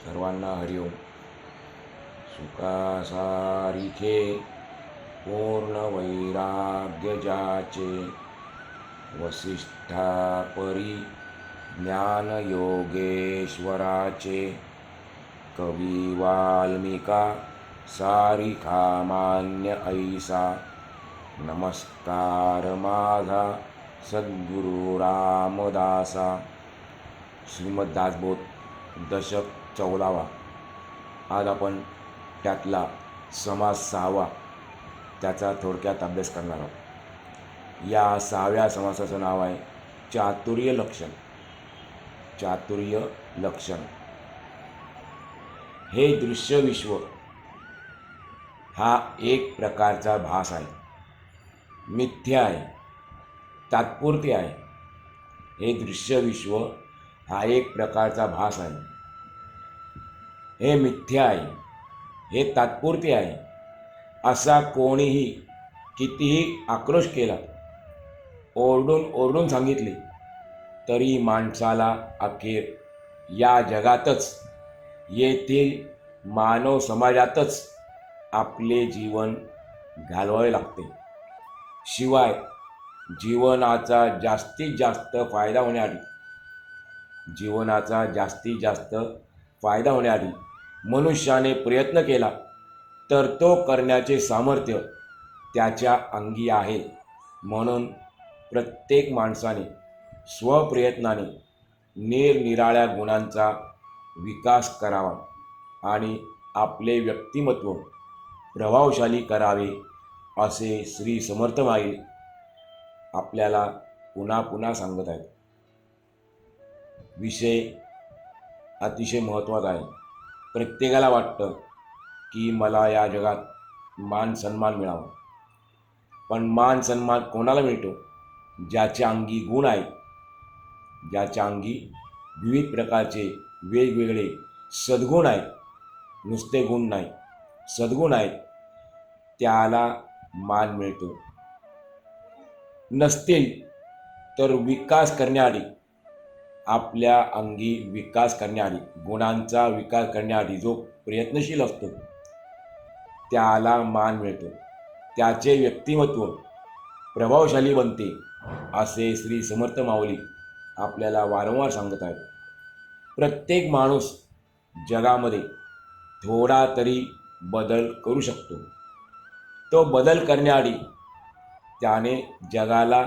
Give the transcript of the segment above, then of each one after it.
सर्वांना हरिओम सुखासारिखे पूर्ण वैराग्य जाचे वसिष्ठापरी ज्ञानयोगेश्वराचे कवी वाल्मिका सारिखा मान्य ऐसा नमस्कार माझा सद्गुरु रामदासा. श्रीमद्दासबोध दशक चौदावा. आज आपण त्यातला समास सहावा त्याचा थोडक्यात अभ्यास करणार आहोत. या सहाव्या समासाचं नाव आहे चातुर्य लक्षण. चातुर्य लक्षण. हे दृश्य विश्व हा एक प्रकारचा भास आहे. मिथ्या आहे. तात्पुरते आहे. हे दृश्य विश्व हा एक प्रकारचा भास आहे. हे मिथ्या आहे. हे तात्पुरते आहे. असा कोणीही कितीही आक्रोश केला ओरडून ओरडून सांगितले तरी माणसाला अखेर या जगातच येथील मानव समाजातच आपले जीवन घालवावे लागते. शिवाय जीवनाचा जास्तीत जास्त फायदा होण्याआधी जीवनाचा जास्तीत जास्त फायदा होण्याआधी मनुष्याने प्रयत्न केला तर तो करण्याचे सामर्थ्य त्याच्या अंगी आहे. म्हणून प्रत्येक माणसाने स्वप्रयत्नाने निरनिराळ्या गुणांचा विकास करावा आणि आपले व्यक्तिमत्व प्रभावशाली करावे असे श्री समर्थ माई आपल्याला पुन्हा पुन्हा सांगत आहेत. विषय अतिशय महत्त्वाचा आहे. प्रत्येकाला वाटतं की मला या जगात मान सन्मान मिळावा. पण मान सन्मान कोणाला मिळतो? ज्याच्या अंगी गुण आहेत. ज्याच्या अंगी विविध प्रकारचे वेगवेगळे सद्गुण आहेत. नुसते गुण नाही सद्गुण आहेत. त्याला मान मिळतो. नसतील तर विकास करण्याआधी आपल्या अंगी विकास करण्याआधी गुणांचा विकास करण्याआधी जो प्रयत्नशील असतो त्याला मान मिळतो. त्याचे व्यक्तिमत्व प्रभावशाली बनते असे श्री समर्थ माऊली आपल्याला वारंवार सांगत आहेत. प्रत्येक माणूस जगामध्ये थोडा तरी बदल करू शकतो. तो बदल करण्याआधी त्याने जगाला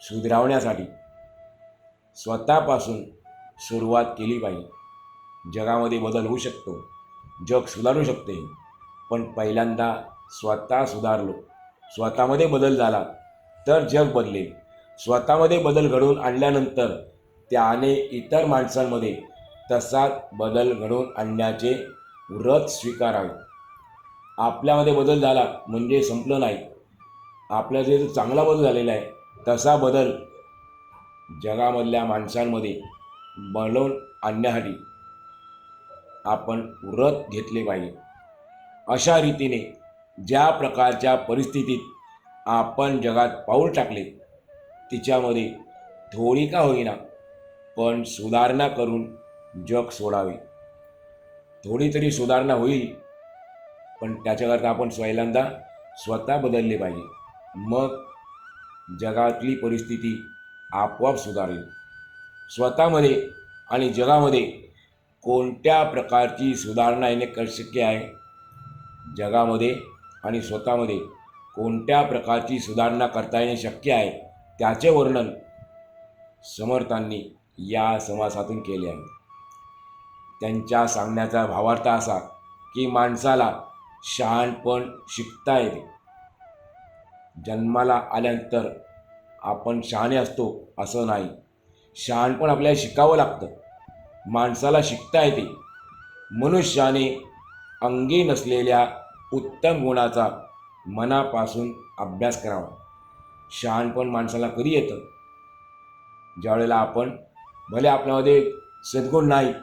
सुधारवण्यासाठी स्वतःपासून सुरुवात केली पाहिजे. जगामध्ये बदल होऊ शकतो जग सुधारू शकते पण पहिल्यांदा स्वतः सुधारलो स्वतःमध्ये बदल झाला तर जग बदलेल. स्वतःमध्ये बदल घडवून आणल्यानंतर त्याने इतर माणसांमध्ये तसाच बदल घडवून आणण्याचे व्रत स्वीकारावे. आपल्यामध्ये बदल झाला म्हणजे संपलं नाही. आपल्या जे चांगला बदल झालेला आहे तसा बदल जगामधल्या माणसांमध्ये बनवून आणण्यासाठी आपण व्रत घेतले पाहिजे. अशा रीतीने ज्या प्रकारच्या परिस्थितीत आपण जगात पाऊल टाकले तिच्यामध्ये थोडी का होईना पण सुधारणा करून जग सोडावे. थोडी तरी सुधारणा होईल पण त्याच्याकरता आपण पहिल्यांदा स्वतः बदलले पाहिजे. मग जगातली परिस्थिती आपोआप सुधारेल. स्वतःमध्ये आणि जगामध्ये कोणत्या प्रकारची सुधारणा येणे क शक्य आहे? जगामध्ये आणि स्वतःमध्ये कोणत्या प्रकारची सुधारणा करता येणे शक्य आहे? त्याचे वर्णन समर्थांनी या समासातून केले आहे. त्यांच्या सांगण्याचा भावार्थ असा की माणसाला शहाणपण शिकता येते. जन्माला आल्यानंतर आपण शहाणे असतो असं नाही. शहाणपण आपल्याला शिकावं लागतं. माणसाला शिकता येते. मनुष्याने अंगी नसलेल्या उत्तम गुणाचा मनापासून अभ्यास करावा. शहाणपण माणसाला कधी येतं? ज्यावेळेला आपण भले आपल्यामध्ये सद्गुण नाही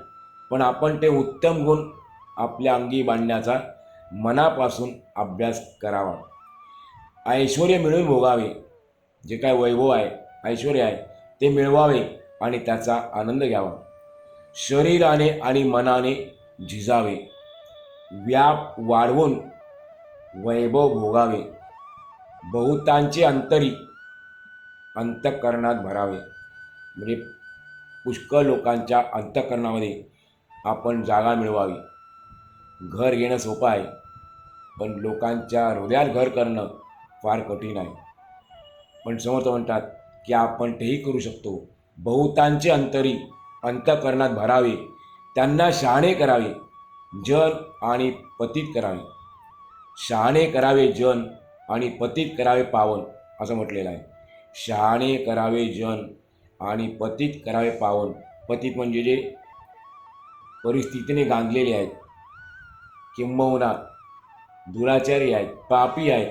पण आपण ते उत्तम गुण आपल्या अंगी बांधण्याचा मनापासून अभ्यास करावा. ऐश्वर मिळून भोगावे. जे काय वैभव आहे ऐश्वर आहे ते मिळवावे आणि त्याचा आनंद घ्यावा. शरीराने आणि मनाने झिजावे. व्याप वाढवून वैभव भोगावे. बहुतांचे अंतरी अंतःकरणात भरावे. म्हणजे पुष्कळ लोकांच्या अंतःकरणामध्ये आपण जागा मिळवावी. घर घेणं सोपं आहे पण लोकांच्या हृदयात घर करणं फार कठीण आहे. पण समर्थ म्हणतात की आपण तेही करू शकतो. बहुतांचे अंतरी अंतःकरणात भरावे. त्यांना शहाणे करावे. जन आणि पतित करावे. शहाणे करावे जन आणि पतित करावे पावन असं म्हटलेलं आहे. शहाणे करावे जन आणि पतित करावे पावन. पतित म्हणजे जे परिस्थितीने गांधलेले आहेत किंबहुना दुराचारी आहेत पापी आहेत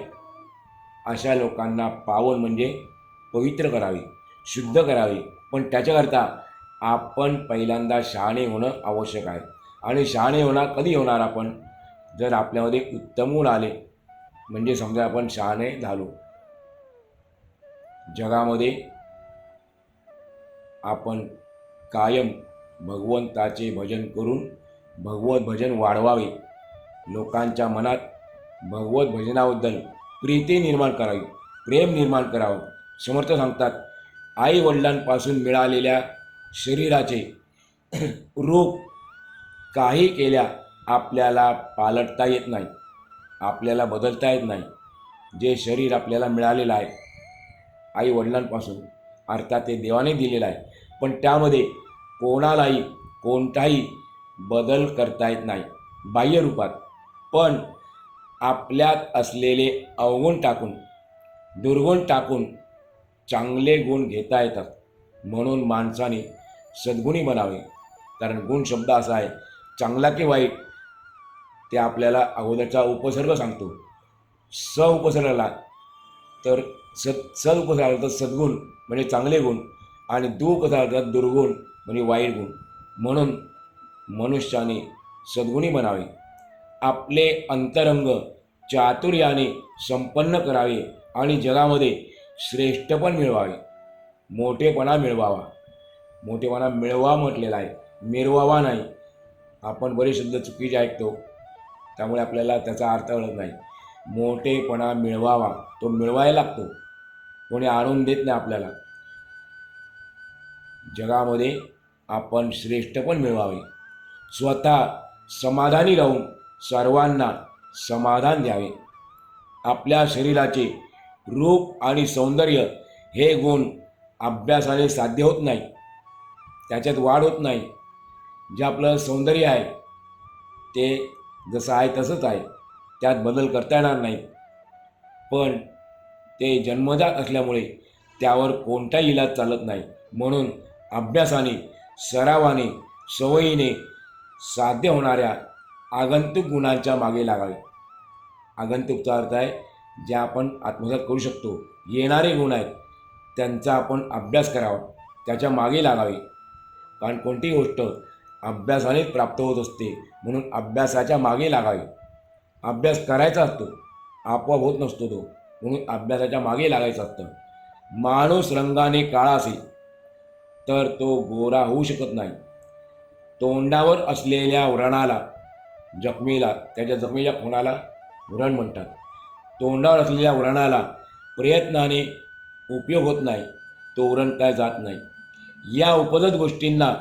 अशा लोकांना पावन म्हणजे पवित्र करावे शुद्ध करावे. पण त्याच्याकरता आपण पहिल्यांदा शहाणे होणं आवश्यक आहे. आणि शहाणे होणार कधी होणार आपण? जर आपल्यामध्ये उत्तम गुण आले म्हणजे समजा आपण शहाणे झालो. जगामध्ये आपण कायम भगवंताचे भजन करून भगवत भजन वाढवावे. लोकांच्या मनात भगवत भजनाबद्दल प्रीती निर्माण करावी प्रेम निर्माण करावं. समर्थ सांगतात आई वडिलांपासून मिळालेल्या शरीराचे रूप काही केल्या आपल्याला पालटता येत नाही आपल्याला बदलता येत नाही. जे शरीर आपल्याला मिळालेलं आहे आई वडिलांपासून अर्थात ते देवाने दिलेलं आहे पण त्यामध्ये कोणालाही कोणताही बदल करता येत नाही. बाह्यरूपात पण आपल्यात असलेले अवगुण टाकून दुर्गुण टाकून चांगले गुण घेता येतात. म्हणून माणसाने सद्गुणी बनावे. कारण गुण शब्द असा आहे चांगला की वाईट ते आपल्याला अगोदरचा उपसर्ग सांगतो. स उपसर्गाला तर सद सद उपसर्गाला तर सद्गुण म्हणजे चांगले गुण आणि दु उपसर्गाला दुर्गुण म्हणजे वाईट गुण. म्हणून मनुष्याने सद्गुणी बनावे. आपले अंतरंग चातुर्याने संपन्न करावे आणि जगामध्ये श्रेष्ठपण मिळवावे. मोठेपणा मिळवावा. मोठेपणा मिळवा म्हटलेला आहे. मिरवावा नाही. आपण बरेच शब्द चुकीचे ऐकतो. त्यामुळे आपल्याला त्याचा अर्थ कळत नाही. मोठेपणा मिळवावा. तो मिळवायला लागतो. कोणी आणून देत नाही आपल्याला. जगामध्ये आपण श्रेष्ठपण मिळवावे. स्वतः समाधानी राहून सर्वांना समाधान द्यावे. आपल्या शरीराचे रूप आणि सौंदर्य हे गुण अभ्यासाने साध्य होत नाही. त्याच्यात वाढ होत नाही. जे आपलं सौंदर्य आहे ते जसं आहे तसंच आहे. त्यात बदल करता येणार नाही. पण ते जन्मजात असल्यामुळे त्यावर कोणताही इलाज चालत नाही. म्हणून अभ्यासाने सरावाने सवयीने साध्य होणाऱ्या आगंतुक गुणांच्या मागे लागावे. आगंतुकचा अर्थ आहे जे आपण आत्मसात करू शकतो. येणारे गुण आहेत त्यांचा आपण अभ्यास करावा त्याच्यामागे लागावे. कारण कोणतीही गोष्ट अभ्यासानेच प्राप्त होत असते म्हणून अभ्यासाच्या मागे लागावे. अभ्यास करायचा असतो आपोआप होत नसतो तो म्हणून अभ्यासाच्या मागे लागायचं असतं. माणूस रंगाने काळा असेल तर तो गोरा होऊ शकत नाही. तोंडावर असलेल्या व्रणाला जखमीला त्याच्या जखमीच्या खुणाला व्रण म्हणतात. तोंडावर असलेल्या व्रणाला प्रयत्नाने उपयोग होत नाही. तो व्रण काय जात नाही. या उपजत गोष्टींना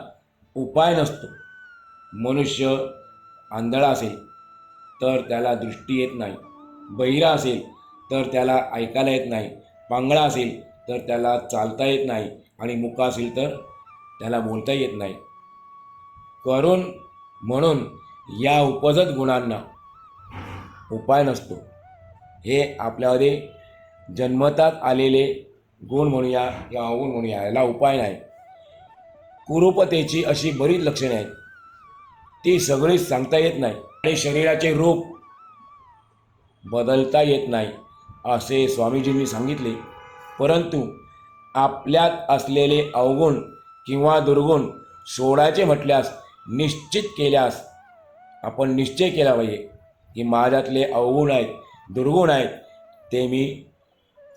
उपाय नसतो. मनुष्य आंधळा असेल तर त्याला दृष्टी येत नाही. बहिरा असेल तर त्याला ऐकायला येत नाही. पांगळा असेल तर त्याला चालता येत नाही. आणि मुका असेल तर त्याला बोलता येत नाही. करून म्हणून या उपजत गुणांना उपाय नसतो. हे आपल्यामध्ये जन्मतात आलेले गुण म्हणूया किंवा अवगुण म्हणूया याला उपाय नाही. कुरूपतेची अशी बरीच लक्षणे आहेत. ती सगळीच सांगता येत नाही आणि शरीराचे रूप बदलता येत नाही असे स्वामीजींनी सांगितले. परंतु आपल्यात असलेले अवगुण किंवा दुर्गुण सोडायचे म्हटल्यास निश्चित केल्यास आपण निश्चय केला पाहिजे की माझ्यातले अवगुण आहेत दुर्गुण आहेत ते मी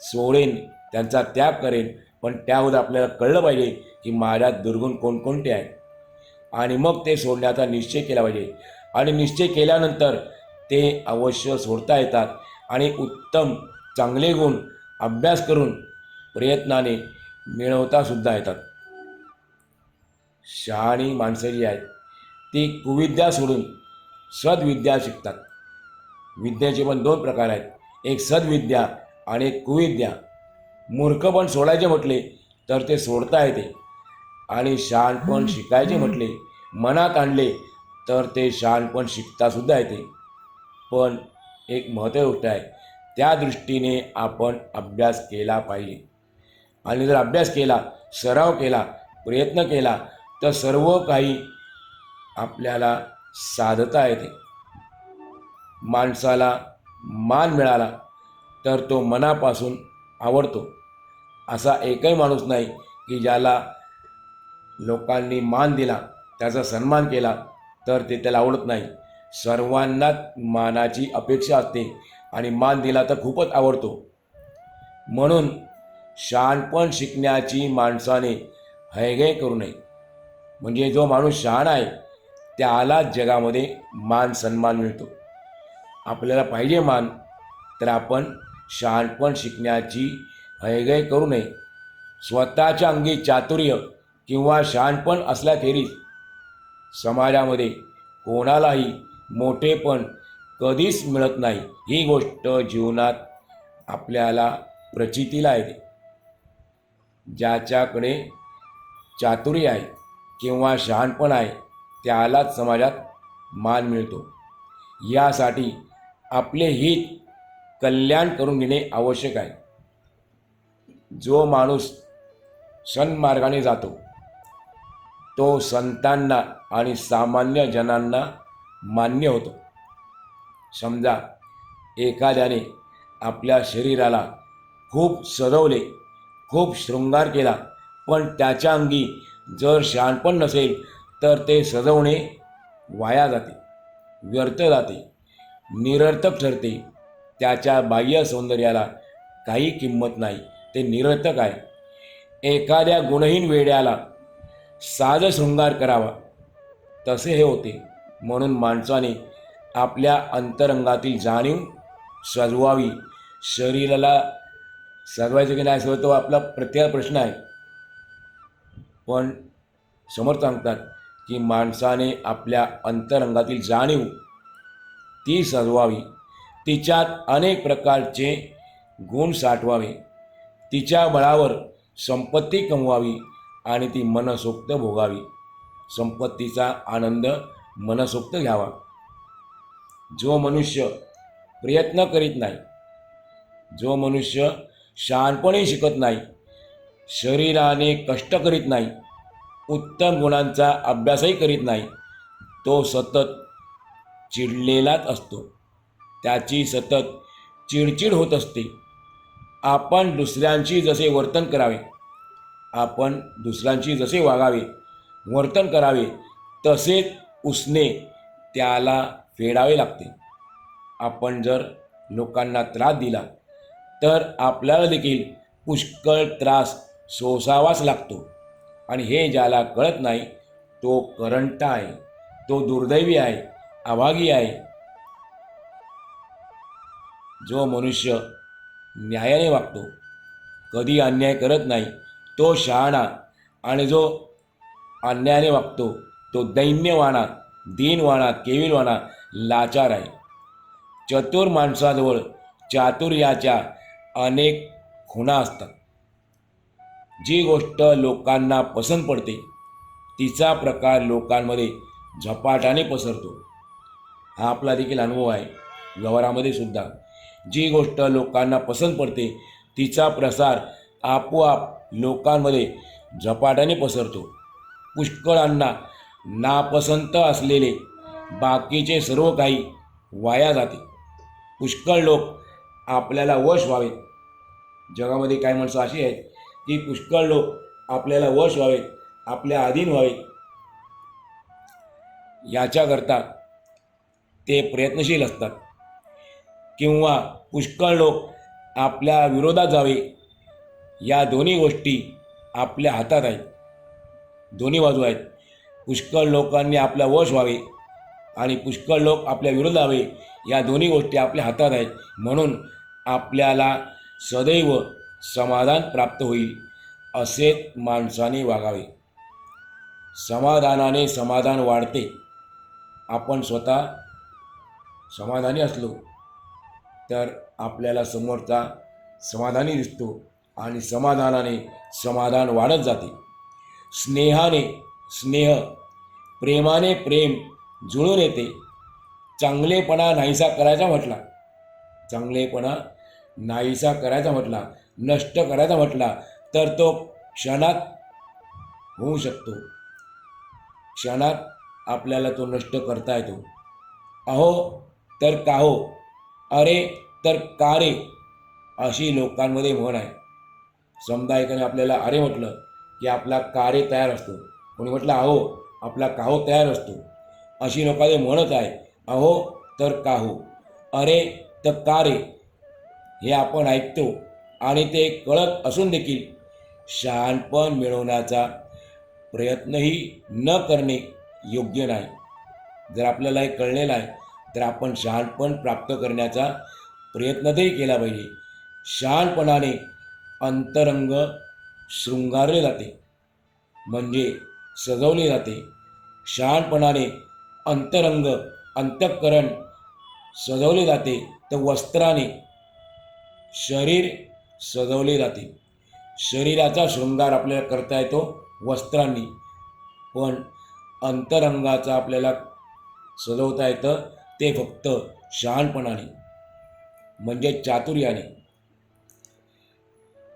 सोडेन त्यांचा त्याग करेन. पण त्यावर आपल्याला कळलं पाहिजे की माझ्यात दुर्गुण कोणकोणते आहेत. आणि मग ते सोडण्याचा निश्चय केला पाहिजे. आणि निश्चय केल्यानंतर ते अवश्य सोडता येतात. आणि उत्तम चांगले गुण अभ्यास करून प्रयत्नाने मिळवतासुद्धा येतात. शहाणी माणसं जी आहेत ती कुविद्या सोडून सद्विद्या शिकतात. विद्येचे पण दोन प्रकार आहेत. एक सद्विद्या आणि एक कुविद्या. मूर्खपण सोडायचे म्हटले तर ते सोडता येते. आणि शहाणपण शिकायचे म्हटले मनात आणले तर ते शहाणपण शिकतासुद्धा येते. पण एक महत्त्वाची गोष्ट आहे त्या दृष्टीने आपण अभ्यास केला पाहिजे. आणि जर अभ्यास केला सराव केला प्रयत्न केला तर सर्व काही आपल्याला साधता येते. माणसाला मान मिळाला तर तो मनापासून आवडतो. असा एकही माणूस नाही की ज्याला लोकांनी मान दिला त्याचा सन्मान केला तर ते त्याला आवडत नाही. सर्वांनाच मानाची अपेक्षा असते आणि मान दिला तर खूपच आवडतो. म्हणून शहाणपण शिकण्याची माणसाने हैगय करू नये. म्हणजे जो माणूस शहाण आहे त्यालाच जगामध्ये मान सन्मान मिळतो. आपल्याला पाहिजे मान तर आपण शहाणपण शिकण्याची हयगय करू नये. स्वतःच्या अंगी चातुर्य किंवा शहाणपण असल्याखेरीज समाजामध्ये कोणालाही मोठेपण कधीच मिळत नाही. ही गोष्ट जीवनात आपल्याला प्रचितीला येते. ज्याच्याकडे चातुर्य आहे किंवा शहाणपण आहे त्यालाच समाजात मान मिळतो. यासाठी आपले हित कल्याण करून घेणे आवश्यक आहे. जो माणूस सन्मार्गाने जातो तो संतांना आणि सामान्य जनांना मान्य होतो. समजा एखाद्याने आपल्या शरीराला खूप सजवले खूप शृंगार केला पण त्याच्या अंगी जर शहाणपण नसेल तर ते सजवणे वाया जाते व्यर्थ जाते निरर्थक ठरते. त्याच्या बाह्य सौंदर्याला काही किंमत नाही. ते निरर्थक आहे. एखाद्या गुणहीन वेड्याला साज शृंगार करावा. तसे हे होते. म्हणून माणसाने आपल्या अंतरंगातील जाणीव सजवावी. शरीराला सजवायचं की नाही असं तो आपला प्रत्येक प्रश्न आहे. पण समोर सांगतात की माणसाने आपल्या अंतरंगातील जाणीव ती सजवावी. तिच्यात अनेक प्रकारचे गुण साठवावे. तिच्या बळावर संपत्ती कमवावी आणि ती मनसोक्त भोगावी. संपत्तीचा आनंद मनसोक्त घ्यावा. जो मनुष्य प्रयत्न करीत नाही जो मनुष्य शहाणपणे शिकत नाही शरीराने कष्ट करीत नाही उत्तम गुणांचा अभ्यासही करीत नाही तो सतत चिडलेलाच असतो. त्याची सतत चिडचिड होत असते. आपण दुसऱ्यांशी जसे वर्तन करावे आपण दुसऱ्यांशी जसे वागावे वर्तन करावे तसेच उसने त्याला फेडावे लागते. आपण जर लोकांना त्रास दिला तर आपल्याला देखील पुष्कळ त्रास सोसावाच लागतो. आणि हे ज्याला कळत नाही तो करंटा आहे तो दुर्दैवी आहे अभागी आहे. जो मनुष्य न्यायाने वागतो कधी अन्याय करत नाही तो शहाणा आणि जो अन्यायाने वागतो तो दैन्यवाणा दीनवाणा केविलवाणा लाचार आहे. चतुर माणसाजवळ चातुर्याच्या अनेक खुणा असतात. जी गोष्ट लोकांना पसंत पडते तिचा प्रकार लोकांमध्ये झपाट्याने पसरतो. हा आपला देखील अनुभव आहे. व्यवहारामध्ये सुद्धा जी गोष्ट लोकांना पसंत पडते तिचा प्रसार आपोआप लोकांमध्ये झपाट्याने पसरतो. पुष्कळांना नापसंत असलेले बाकीचे सर्व काही वाया जाते. पुष्कळ लोक आपल्याला वश व्हावेत. जगामध्ये काही माणसं अशी आहेत की पुष्कळ लोक आपल्याला वश व्हावेत आपल्या अधीन व्हावेत. याच्याकरता ते प्रयत्नशील असतात. किंवा पुष्कळ लोक आपल्या विरोधात जावे या दोन्ही गोष्टी आपल्या हातात आहेत. दोन्ही बाजू आहेत. पुष्कळ लोकांनी आपल्या वश व्हावे आणि पुष्कळ लोक आपल्या विरोध हवे या दोन्ही गोष्टी आपल्या हातात आहेत. म्हणून आपल्याला सदैव समाधान प्राप्त होईल असे माणसाने वागावे. समाधानाने समाधान वाढते. आपण स्वतः समाधानी असलो तर आपल्याला समोरचा समाधानी दिसतो आणि समाधानाने समाधान वाढत जाते. स्नेहाने स्नेह प्रेमाने प्रेम जुळून येते. चांगलेपणा नाहीसा करायचा म्हटला. चांगलेपणा नाहीसा करायचा म्हटला. नष्ट करायचा म्हटला तर तो क्षणात होऊ शकतो. क्षणात आपल्याला तो नष्ट करता येतो. अहो तर काहो अरे तर का रे? अशी लोकांमध्ये म्हण आहे. समजा एकाने आपल्याला अरे म्हटलं की आपला कारे तयार असतो. कोणी म्हटलं अहो आपला काहो तयार असतो. अशी लोकांनी म्हणत आहे अहो तर काहो अरे तर का रे? हे आपण ऐकतो. आणि ते कळत असून देखील शहाणपण मिळवण्याचा प्रयत्नही न करणे योग्य नाही. जर आपल्याला हे कळलेलं आहे तर आपण शहाणपण प्राप्त करण्याचा प्रयत्नही केला पाहिजे. शहाणपणाने अंतरंग शृंगारले जाते म्हणजे सजवले जाते. शहाणपणाने अंतरंग अंतःकरण सजवले जाते. तर वस्त्राने शरीर सजवले जाते. शरीराचा शृंगार आपल्याला करता येतो वस्त्रांनी. पण अंतरंगाचा आपल्याला सजवता येतं ते फक्त शहाणपणाने म्हणजे चातुर्याने.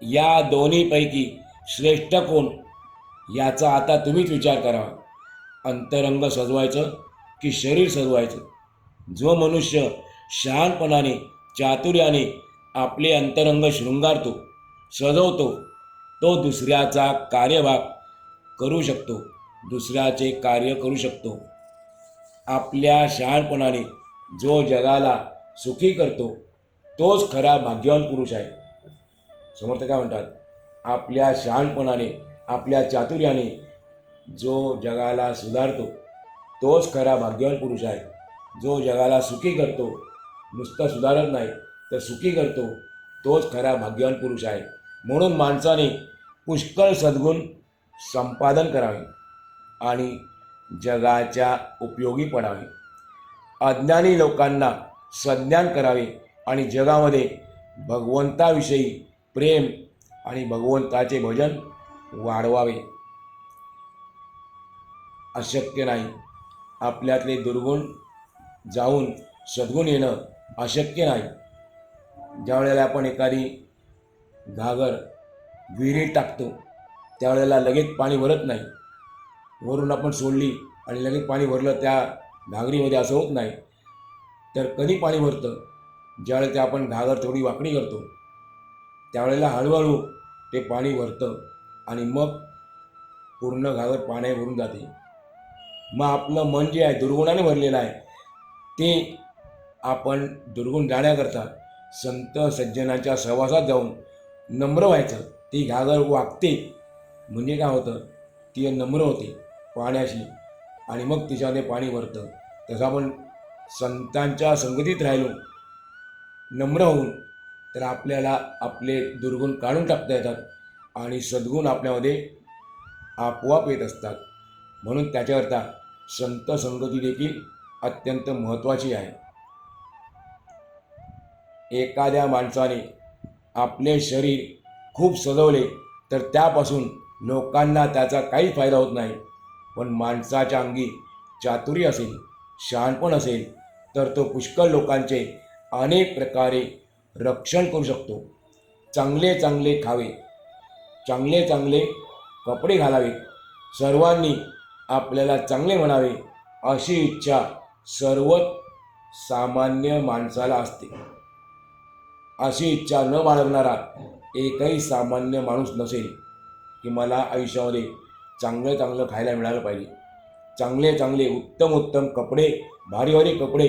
या दोन्हीपैकी श्रेष्ठ कोण याचा आता तुम्हीच विचार करा. अंतरंग सजवायचं की शरीर सजवायचं? जो मनुष्य शहाणपणाने चातुर्याने आपले अंतरंग शृंगारतो सजवतो तो दुसऱ्याचा कार्यभाग करू शकतो दुसऱ्याचे कार्य करू शकतो. आपल्या शहाणपणाने जो जगाला सुखी करतो तोच खरा भाग्यवान पुरुष आहे. समर्थ काय म्हणतात? आपल्या शहाणपणाने आपल्या चातुर्याने जो जगाला सुधारतो तोच खरा भाग्यवान पुरुष आहे. जो जगाला सुखी करतो नुसतं सुधारत नाही तर सुखी करतो. तोच खरा भाग्यवान पुरुष आहे. म्हणून माणसाने पुष्कळ सद्गुण संपादन करावे आणि जगाच्या उपयोगी पडावे. अज्ञानी लोकांना संज्ञान करावे आणि जगामध्ये भगवंताविषयी प्रेम आणि भगवंताचे भजन वाढवावे. अशक्य नाही. आपल्यातले दुर्गुण जाऊन सद्गुण येणं अशक्य नाही. ज्यावेळेला आपण एखादी घागर विहिरीत टाकतो त्यावेळेला लगेच पाणी भरत नाही. वरून आपण सोडली आणि लगेच पाणी भरलं त्या घागरीमध्ये असं होत नाही. तर कधी पाणी भरतं ज्यावेळेला ते आपण घागर थोडी वाकडी करतो त्यावेळेला हळूहळू ते पाणी भरतं आणि मग पूर्ण घागर पाण्याने भरून जाते. मग आपलं मन जे आहे दुर्गुणाने भरलेलं आहे ते आपण दुर्गुण जाण्याकरता संत सज्जनाच्या सहवासात जाऊन नम्र व्हायचं. ती घागर वागते. म्हणजे काय होतं? ती नम्र होते पाण्याशी. आणि मग तिच्यामध्ये पाणी भरतं तसं आपण संतांच्या संगतीत राहिलो नम्र होऊन तर आपल्याला आपले दुर्गुण काढून टाकता येतात. आणि सद्गुण आपल्यामध्ये आपोआप येत असतात. म्हणून त्याच्याकरता संत संगती देखील अत्यंत महत्त्वाची आहे. एखाद्या माणसाने आपले शरीर खूप सजवले तर त्यापासून लोकांना त्याचा काही फायदा होत नाही. पण माणसाच्या अंगी चातुर्य असेल शहाणपण असेल तर तो पुष्कळ लोकांचे अनेक प्रकारे रक्षण करू शकतो. चांगले चांगले खावे चांगले चांगले कपडे घालावे सर्वांनी आपल्याला चांगले म्हणावे अशी इच्छा सर्व सामान्य माणसाला असते. अशी इच्छा न बाळगणारा एकही सामान्य माणूस नसेल की मला आयुष्यामध्ये चांगलं चांगलं खायला मिळालं पाहिजे. चांगले चांगले उत्तम उत्तम कपडे भारी भारी कपडे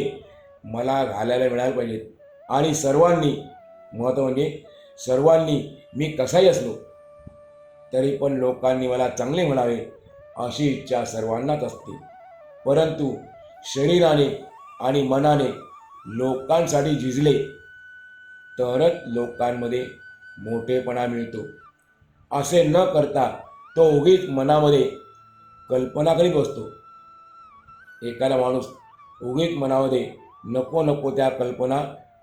मला घालायला मिळायला पाहिजेत. आणि सर्वांनी महत्त्व म्हणजे सर्वांनी मी कसाही असलो तरी पण लोकांनी मला चांगले म्हणावे अशी इच्छा सर्वांनाच असते. परंतु शरीराने आणि मनाने लोकांसाठी झिजले तरच लोकांमध्ये मोठेपणा मिळतो. असे न करता तो उगीच मनामध्ये कल्पना करीत बसतो. एखादा माणूस उगीच मनामध्ये नको नको त्या कल्पना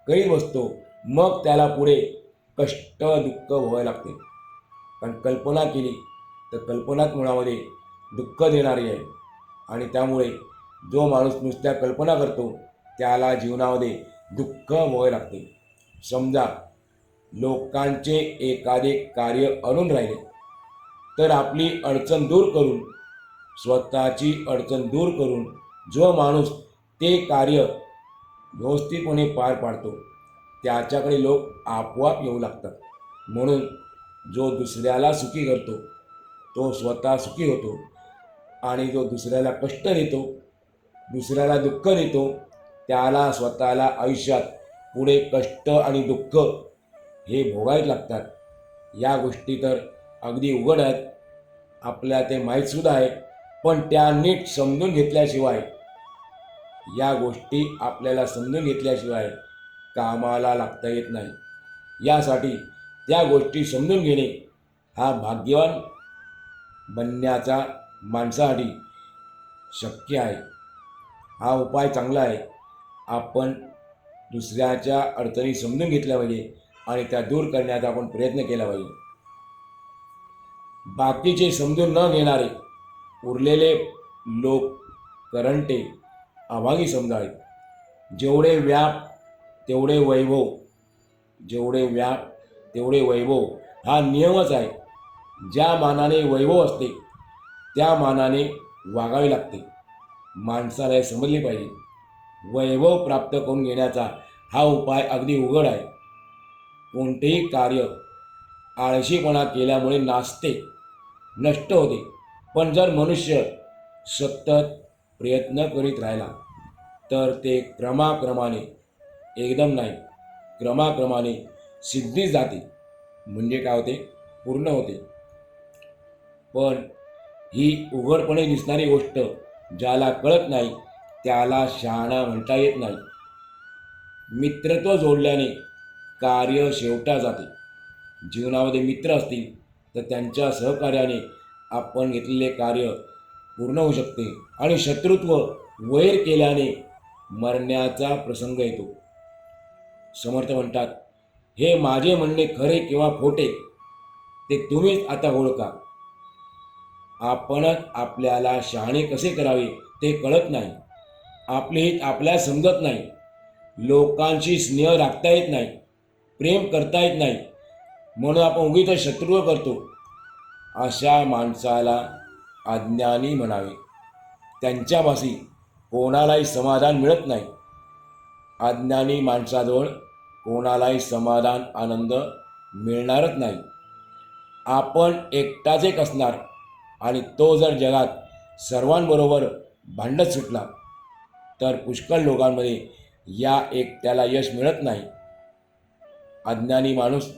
करीत बसतो मग त्याला पुढे कष्ट दुःख व्हावे लागते. कारण कल्पना केली तर कल्पनाच मुळामध्ये दुःख देणारी आहे. आणि त्यामुळे जो माणूस नुसत्या कल्पना करतो त्याला जीवनामध्ये दुःख व्हावे लागते. समजा लोकांचे एखादे कार्य आणून राहिले तर आपली अडचण दूर करून स्वतःची अडचण दूर करून जो माणूस ते कार्य व्यवस्थितपणे पार पाडतो त्याच्याकडे लोक आपोआप येऊ लागतात. म्हणून जो दुसऱ्याला सुखी करतो तो स्वतः सुखी होतो आणि जो दुसऱ्याला कष्ट देतो दुसऱ्याला दुःख देतो त्याला स्वतःला आयुष्यात पुढे कष्ट आणि दुःख हे भोगायला लागतात. या गोष्टी तर अगदी उघड आहेत. आपल्या ते माहीतसुद्धा आहे पण त्या नीट समजून घेतल्याशिवाय या गोष्टी आपल्याला समजून घेतल्याशिवाय कामाला लागता येत नाही. यासाठी त्या गोष्टी समजून घेणे हा भाग्यवान बनण्याचा माणसासाठी शक्य आहे. हा उपाय चांगला आहे. आपण दुसऱ्याच्या अडचणी समजून घेतल्या पाहिजे आणि त्या दूर करण्याचा आपण प्रयत्न केला पाहिजे. बाकीचे समजून न घेणारे उरलेले लोक करंटे अभागी समजावे जेवढे व्याप तेवढे वैभव जेवढे व्याप तेवढे वैभव हा नियमच आहे. ज्या मानाने वैभव असते त्या मानाने वागावे लागते. माणसाला हे समजले पाहिजे. वैभव प्राप्त करून घेण्याचा हा उपाय अगदी उघड आहे. कोणतेही कार्य आळशीपणा केल्यामुळे नाचते नष्ट होते. पण जर मनुष्य सतत प्रयत्न करीत राहिला तर ते क्रमाक्रमाने एकदम नाही क्रमाक्रमाने सिद्धीच जाते. म्हणजे काय होते? पूर्ण होते. पण ही उघडपणे दिसणारी गोष्ट ज्याला कळत नाही त्याला शहाणा म्हणता येत नाही. मित्रत्व जोडल्याने कार्य शेवटा जाते. जीवनामध्ये मित्र असतील तर त्यांच्या सहकार्याने आपण घेतलेले कार्य पूर्ण होऊ शकते आणि शत्रुत्व वैर केल्याने मरण्याचा प्रसंग येतो. समर्थ म्हणतात हे माझे म्हणणे खरे किंवा खोटे ते तुम्हीच आता ओळखा. आपणच आपल्याला शहाणे कसे करावे ते कळत नाही. आपले हित आपल्या समजत नाही. लोकांशी स्नेह राखता येत नाही. प्रेम करता येत नाही. म्हणून आपण उगीच शत्रू करतो अशा माणसाला अज्ञानी म्हणावे. त्यांच्यापाशी कोणालाही समाधान मिळत नाही. अज्ञानी माणसाजवळ कोणालाही समाधान आनंद मिळणारच नाही. आपण एकटाच एक असणार आणि तो जर जगात सर्वांबरोबर भांडत सुटला तर पुष्कळ लोकांमध्ये या एक त्याला यश मिळत नाही. अज्ञानी माणूस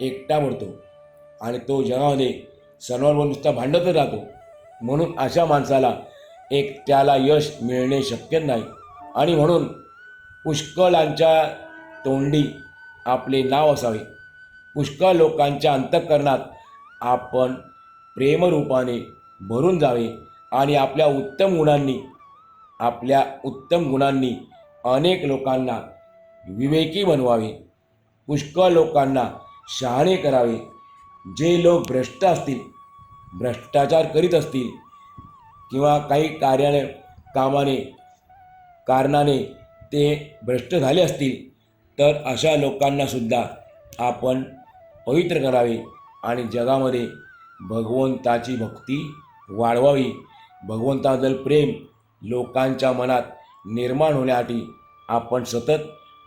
एकटा पडतो आणि तो जगामध्ये सर्वांवर नुसता भांडतच राहतो. म्हणून अशा माणसाला एक त्याला यश मिळणे शक्य नाही. आणि म्हणून पुष्कळांच्या तोंडी आपले नाव असावे. पुष्कळ लोकांच्या अंतःकरणात आपण प्रेमरूपाने भरून जावे आणि आपल्या उत्तम गुणांनी आपल्या उत्तम गुणांनी अनेक लोकांना विवेकी बनवावे पुष्कळ लोकांना शहाणे करावे. जे लोक भ्रष्ट असतील भ्रष्टाचार करीत असतील किंवा काही कार्याने कामाने कारणाने ते भ्रष्ट झाले असतील तर अशा लोकांनासुद्धा आपण पवित्र करावे आणि जगामध्ये भगवंताची भक्ती वाढवावी. भगवंताबद्दल प्रेम लोकांच्या मनात निर्माण होण्यासाठी आपण सतत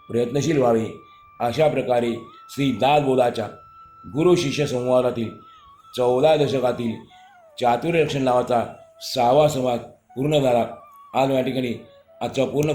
प्रयत्नशील व्हावे. अशा प्रकारे श्री दासबोधाच्या गुरु शिष्य संवादातील चौदा दशकातील चातुर्यक्षण नावाचा सहावा संवाद पूर्ण झाला. आज या ठिकाणी आजचा पूर्ण